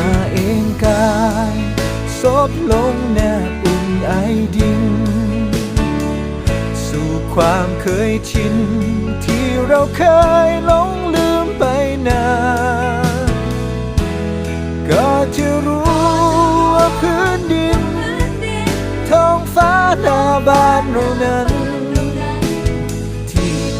า ซบลงแนบอุ่นไอดิน สู่ความเคยชิน ที่เราเคยหลงลืมไปนานก็จะรู้ว่าพื้นดินท้องฟ้าหน้าบ้านเรานั้น